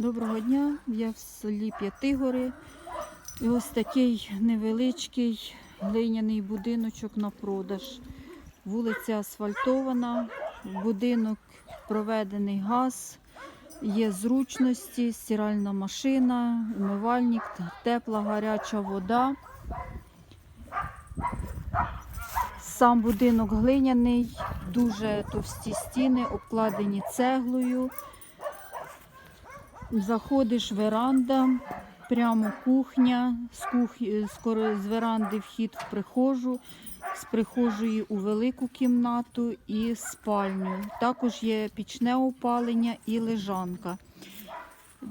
Доброго дня, я в селі П'ятигори. І ось такий невеличкий глиняний будиночок на продаж. Вулиця асфальтована, будинок проведений газ, є зручності, стиральна машина, умивальник, тепла гаряча вода. Сам будинок глиняний, дуже товсті стіни, обкладені цеглою. Заходиш веранда, прямо кухня, з, кух... з, веранди вхід в прихожу, з прихожої у велику кімнату і спальню. Також є пічне опалення і лежанка.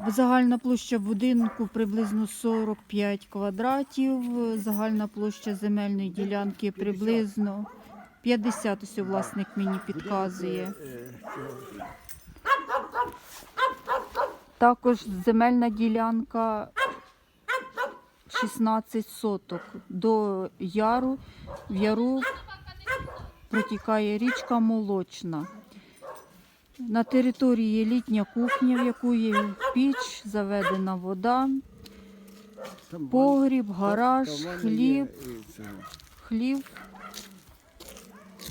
Загальна площа будинку приблизно 45 квадратів, загальна площа земельної ділянки приблизно 50, ось власник мені підказує. Також земельна ділянка 16 соток. До яру, в яру протікає річка Молочна. На території є літня кухня, в яку є піч, заведена вода, погріб, гараж, хліб, хлів.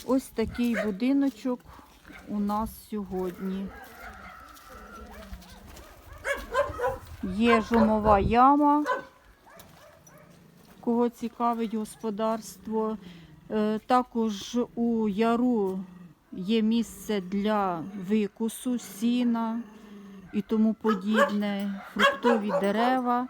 Ось такий будиночок у нас сьогодні. Є жумова яма, кого цікавить господарство. Е, Також у яру є місце для викусу, сіна і тому подібне, фруктові дерева.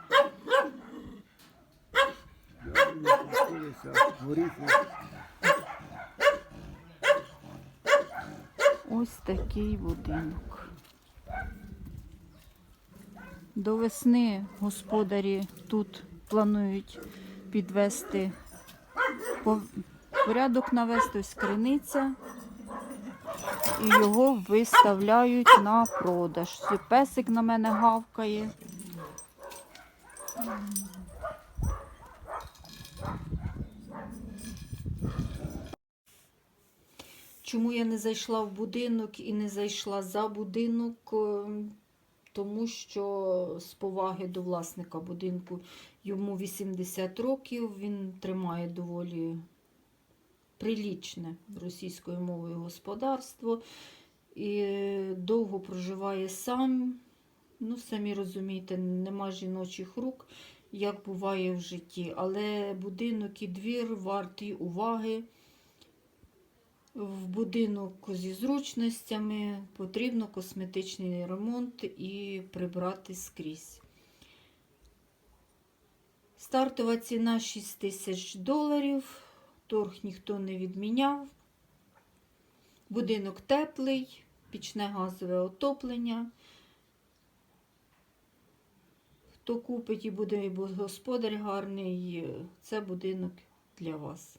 Ось такий будинок. До весни господарі тут планують підвести порядок навести ось криниця і його виставляють на продаж. Песик на мене гавкає. Чому я не зайшла в будинок і не зайшла за будинок? Тому що з поваги до власника будинку йому 80 років, він тримає доволі прилічне російською мовою господарство і довго проживає сам. Ну, самі розумієте, нема жіночих рук, як буває в житті. Але будинок і двір варті уваги. В будинок зі зручностями потрібно косметичний ремонт і прибрати скрізь. Стартова ціна 6 тисяч доларів. Торг ніхто не відміняв. Будинок теплий, пічне газове отоплення. Хто купить і буде господар гарний, це будинок для вас.